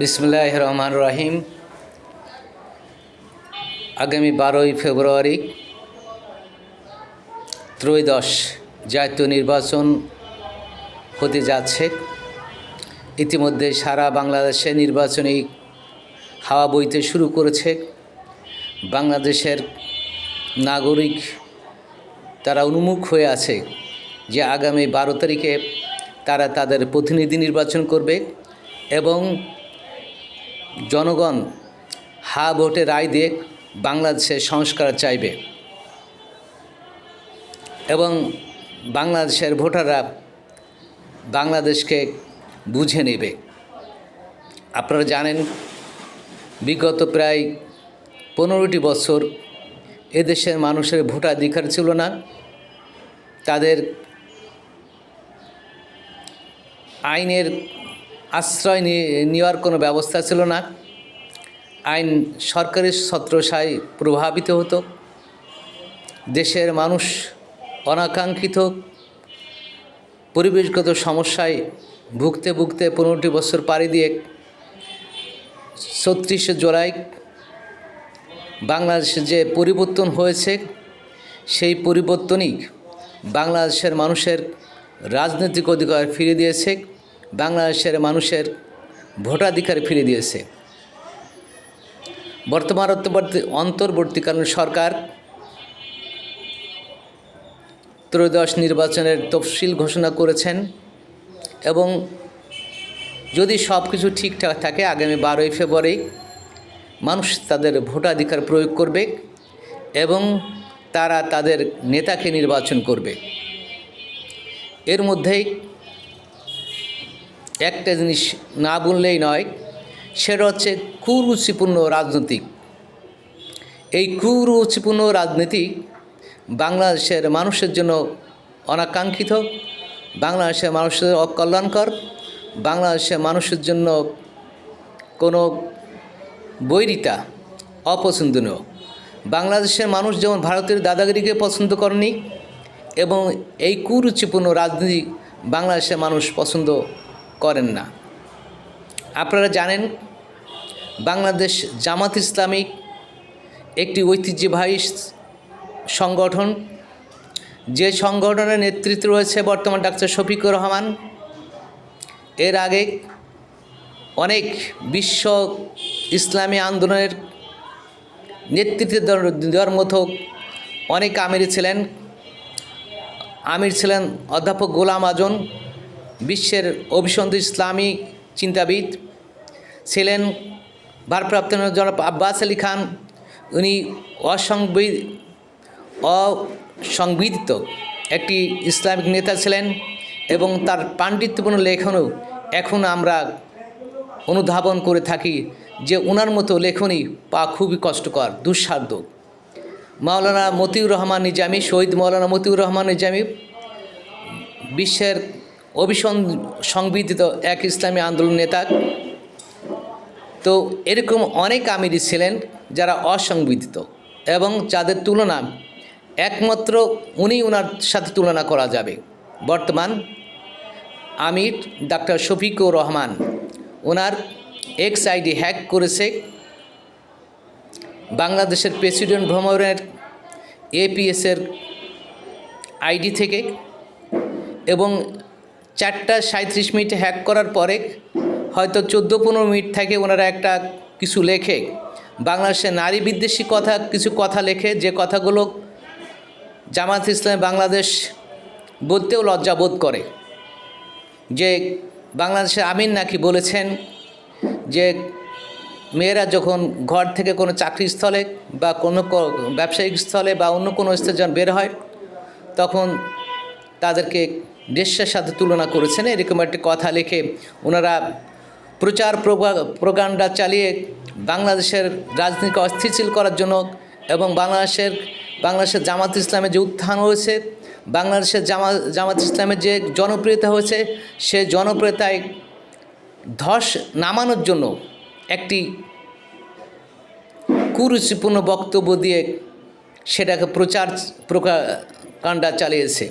বিসমুল্লাহ রহমান রহিম আগামী বারোই ফেব্রুয়ারি ত্রয়োদশ জাতীয় নির্বাচন হতে যাচ্ছে। ইতিমধ্যে সারা বাংলাদেশে নির্বাচনী হাওয়া বইতে শুরু করেছে। বাংলাদেশের নাগরিক তারা উন্মুখ হয়ে আছে যে আগামী বারো তারিখে তারা তাদের প্রতিনিধি নির্বাচন করবে এবং জনগণ হা ভোটে রায় দিয়ে বাংলাদেশের সংস্কার চাইবে। এবং বাংলাদেশের ভোটাররা বাংলাদেশকে বুঝে নেবে। আপনারা জানেন, বিগত প্রায় পনেরোটি বছর এদেশের মানুষের ভোটাধিকার ছিল না। তাদের আইনের আশ্রয় নেওয়ার কোনো ব্যবস্থা ছিল না। আইন সরকারি ছত্রসায় প্রভাবিত হতো। দেশের মানুষ অনাকাঙ্ক্ষিত পরিবেশগত সমস্যায় ভুগতে ভুগতে পনেরোটি বছর পাড়ি দিয়ে ছত্রিশে জুলাই বাংলাদেশে যে পরিবর্তন হয়েছে, সেই পরিবর্তনই বাংলাদেশের মানুষের রাজনৈতিক অধিকার ফিরে দিয়েছে। বাংলাদেশের মানুষের ভোটাধিকার ফিরে দিয়েছে। বর্তমান অন্তর্বর্তীকালীন সরকার ত্রয়োদশ নির্বাচনের তফসিল ঘোষণা করেছেন এবং যদি সব কিছু ঠিকঠাক থাকে, আগামী বারোই ফেব্রুয়ারি মানুষ তাদের ভোটাধিকার প্রয়োগ করবে এবং তারা তাদের নেতাকে নির্বাচন করবে। এর মধ্যেই একটা জিনিস না বললেই নয়, সেটা হচ্ছে কুরুচিপূর্ণ রাজনৈতিক এই কুরুচিপূর্ণ রাজনীতি বাংলাদেশের মানুষের জন্য অনাকাঙ্ক্ষিত, বাংলাদেশের মানুষের অকল্যাণকর, বাংলাদেশের মানুষের জন্য কোনো বৈরিতা অপছন্দনীয়। বাংলাদেশের মানুষ যেমন ভারতের দাদাগিরিকে পছন্দ করেনি, এবং এই কুরুচিপূর্ণ রাজনীতি বাংলাদেশের মানুষ পছন্দ করেন না। আপনারা জানেন, বাংলাদেশ জামাত ইসলামিক একটি ঐতিহ্যবাহী সংগঠন। যে সংগঠনের নেতৃত্বে রয়েছে বর্তমান ডাক্তার শফিকুর রহমান। এর আগে অনেক বিশ্ব ইসলামী আন্দোলনের নেতৃত্ব দেওয়ার মতো অনেক আমির ছিলেন। আমির ছিলেন অধ্যাপক গোলাম আজম। বিশ্বের অভিসন্ধ ইসলামী চিন্তাবিদ ছিলেন ভারপ্রাপ্ত জনাব আব্বাস আলী খান। উনি অসংবিদ, অসংবিদিত একটি ইসলামিক নেতা ছিলেন এবং তার পাণ্ডিত্যপূর্ণ লেখনও এখন আমরা অনুধাবন করে থাকি যে ওনার মতো লেখনী পা খুবই কষ্টকর, দুঃসাধ্য। মাওলানা মতিউর রহমান নিজামী, শহীদ মাওলানা মতিউর রহমান নিজামী, বিশ্বের অভিসন সংবিধিত এক ইসলামী আন্দোলন নেতা। তো এরকম অনেক আমিরি ছিলেন যারা অসংবিধিত এবং যাদের তুলনা, একমাত্র উনি ওনার সাথে তুলনা করা যাবে। বর্তমান আমির ডাক্তার শফিকুর রহমান ওনার এক্স আইডি হ্যাক করেছে। বাংলাদেশের প্রেসিডেন্ট ভ্রমণের এপিএসের আইডি থেকে এবং চারটা সাঁত্রিশ মিনিট হ্যাক করার পরে হয়তো চোদ্দ পনেরো মিনিট থেকে ওনারা একটা কিছু লেখে। বাংলাদেশের নারী বিদ্বেষী কথা, কিছু কথা লেখে। যে কথাগুলো জামাত ইসলাম বাংলাদেশ বলতেও লজ্জা বোধ করে। যে বাংলাদেশের আমিন নাকি বলেছেন যে মেয়েরা যখন ঘর থেকে কোনো চাকরি স্থলে বা কোনো ব্যবসায়িক স্থলে বা অন্য কোনো স্থলে যখন বের হয়, তখন তাদেরকে দেশের সাথে তুলনা করেছেন। এরকম একটি কথা লিখে ওনারা প্রচার প্রোগান্ডা চালিয়ে বাংলাদেশের রাজনীতিকে অস্থিতিশীল করার জন্য এবং বাংলাদেশের বাংলাদেশের জামাত ইসলামের যে উত্থান হয়েছে, বাংলাদেশের জামা, জামাত ইসলামের যে জনপ্রিয়তা হয়েছে, সে জনপ্রিয়তায় ধস নামানোর জন্য একটি কুরুচিপূর্ণ বক্তব্য দিয়ে সেটাকে প্রচার প্রকাণ্ডা চালিয়েছে।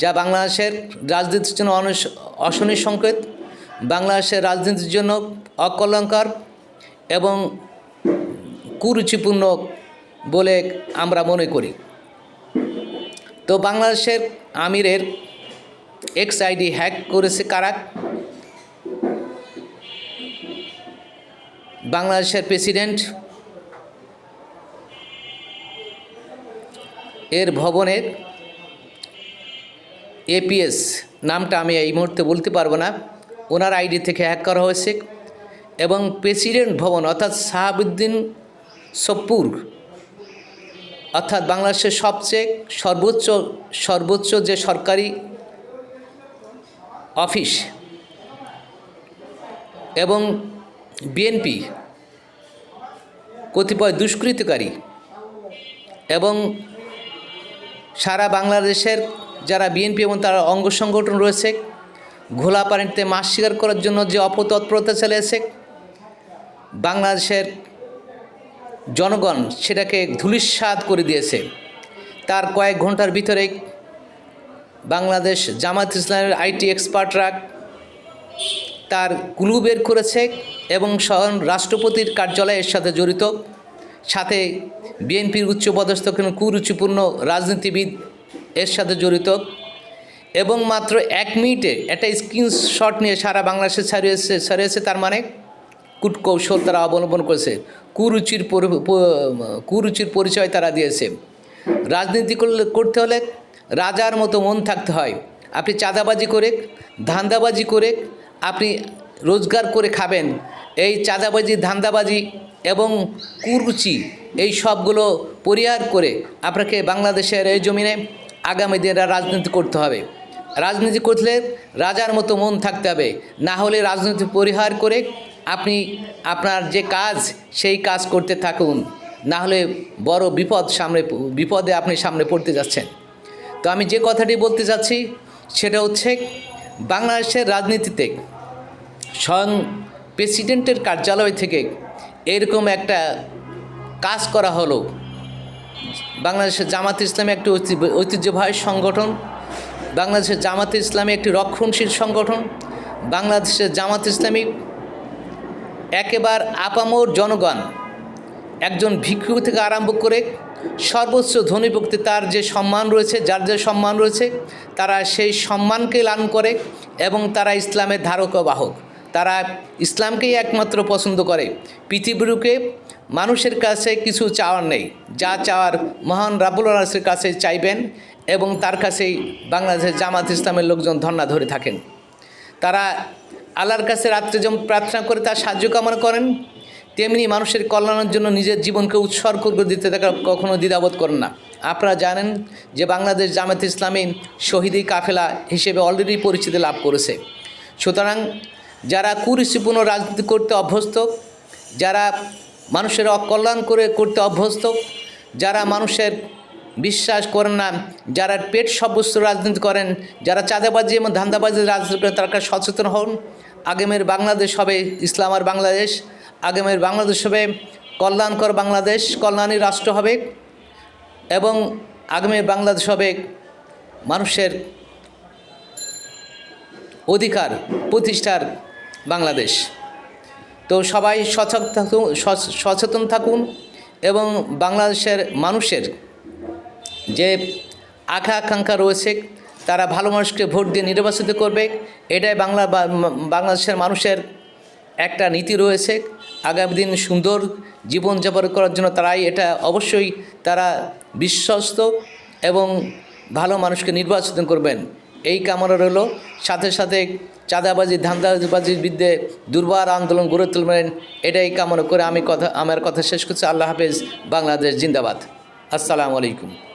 যা বাংলাদেশের রাজনীতির জন্য অশনির সংকেত, বাংলাদেশের রাজনীতির জন্য অকলঙ্কার এবং কুরুচিপূর্ণ বলে আমরা মনে করি। তো বাংলাদেশের আমিরের এক্স আইডি হ্যাক করেছে কারা? বাংলাদেশের প্রেসিডেন্ট এর ভবনের এপিএস নামটা আমি এই মুহূর্তে বলতে পারব না। ওনার আইডি থেকে হ্যাক করা হয়েছে এবং প্রেসিডেন্ট ভবন অর্থাৎ সাহাবুদ্দিন সপ্পুর, অর্থাৎ বাংলাদেশের সবচেয়ে সর্বোচ্চ সর্বোচ্চ যে সরকারি অফিস এবং বিএনপি কতিপয় দুষ্কৃতকারী এবং সারা বাংলাদেশের যারা বিএনপি এবং তার অঙ্গ সংগঠন রয়েছে, ঘোলা পানিতে মাছ শিকার করার জন্য যে অপতৎপরতা চালিয়েছে, বাংলাদেশের জনগণ সেটাকে ধুলিস্বাদ করে দিয়েছে। তার কয়েক ঘণ্টার ভিতরে বাংলাদেশ জামাত ইসলামের আইটি এক্সপার্টরা তার কুলু বের করেছে এবং স্বয়ং রাষ্ট্রপতির কার্যালয়ের সাথে জড়িত। সাথে বিএনপির উচ্চপদস্থ কোনো কুরুচিপূর্ণ রাজনীতিবিদ এর সাথে জড়িত। এবং মাত্র এক মিনিটে একটা স্ক্রিনশট নিয়ে সারা বাংলাদেশে ছাড়িয়েছে ছাড়িয়েছে তার মানে কূটকৌশল তারা অবলম্বন করেছে। কুরুচির কুরুচির পরিচয় তারা দিয়েছে। রাজনীতি করলে, করতে হলে রাজার মতো মন থাকতে হয়। আপনি চাঁদাবাজি করে, ধান্দাবাজি করে আপনি রোজগার করে খাবেন। এই চাঁদাবাজি, ধান্দাবাজি এবং কুরুচি এই সবগুলো পরিহার করে আপনাকে বাংলাদেশের এই জমিনে আগামী দিনে রাজনীতি করতে হবে। রাজনীতি করলে রাজার মতো মন থাকতে হবে। না হলে রাজনীতি পরিহার করে আপনি আপনার যে কাজ, সেই কাজ করতে থাকুন। না হলে বড় বিপদ সামনে বিপদে আপনি সামনে পড়তে যাচ্ছেন। তো আমি যে কথাটি বলতে চাচ্ছি সেটা হচ্ছে বাংলাদেশের রাজনীতিতে স্বয়ং প্রেসিডেন্টের কার্যালয় থেকে এরকম একটা কাজ করা হলো। বাংলাদেশের জামাত ইসলামী একটি ঐতি- ঐতিহ্যবাহী সংগঠন, বাংলাদেশের জামাত ইসলামী একটি রক্ষণশীল সংগঠন, বাংলাদেশের জামাত ইসলামী একেবার আপামোর জনগণ, একজন ভিক্ষু থেকে আরম্ভ করে সর্বোচ্চ ধনী ব্যক্তি তার যে সম্মান রয়েছে, যার যে সম্মান রয়েছে, তারা সেই সম্মানকে লালন করে এবং তারা ইসলামের ধারক ও বাহক। তারা ইসলামকেই একমাত্র পছন্দ করে। পৃথিবীকে মানুষের কাছে কিছু চাওয়ার নেই। যা চাওয়ার মহান রাবুল আলাসের কাছে চাইবেন এবং তার কাছেই বাংলাদেশের জামাত ইসলামের লোকজন ধর্ণা ধরে থাকেন। তারা আল্লাহর কাছে রাত্রে যেমন প্রার্থনা করে তার সাহায্য কামনা করেন, তেমনি মানুষের কল্যাণের জন্য নিজের জীবনকে উৎসর্গ করে দিতে তারা কখনো দ্বিধাবোধ করেন না। আপনারা জানেন যে বাংলাদেশ জামাত ইসলামী শহীদি কাফেলা হিসেবে অলরেডি পরিচিতি লাভ করেছে। সুতরাং যারা কুরুচিপূর্ণ রাজনীতি করতে অভ্যস্ত, যারা মানুষের অকল্যাণ করে করতে অভ্যস্ত, যারা মানুষের বিশ্বাস করেন না, যারা পেট সব্যস্ত রাজনীতি করেন, যারা চাঁদাবাজি এবং ধান্দাবাজির রাজনীতি করেন তারা সচেতন হন। আগামের বাংলাদেশ হবে ইসলাম আর বাংলাদেশ। আগামের বাংলাদেশ হবে কল্যাণকর বাংলাদেশ, কল্যাণী রাষ্ট্র হবে এবং আগামীর বাংলাদেশ হবে মানুষের অধিকার, প্রতিষ্ঠার বাংলাদেশ। তো সবাই সচেতন থাকুন সচ- সচেতন থাকুন এবং বাংলাদেশের মানুষের যে আকাঙ্ক্ষা আকাঙ্ক্ষা রয়েছে, তারা ভালো মানুষকে ভোট দিয়ে নির্বাচিত করবে। এটাই বাংলা বাংলাদেশের মানুষের একটা নীতি রয়েছে। আগামী দিন সুন্দর জীবনযাপন করার জন্য তারাই এটা অবশ্যই তারা বিশ্বস্ত এবং ভালো মানুষকে নির্বাচিত করবেন। এই কামনা রইল। সাথে সাথে চাঁদাবাজি, ধান্দাবাজির বিরুদ্ধে দুর্বার আন্দোলন গড়ে তুলবেন, এটাই কামনা করে আমি কথা আমার কথা শেষ করছি। আল্লাহ হাফেজ, বাংলাদেশ জিন্দাবাদ। আসসালামু আলাইকুম।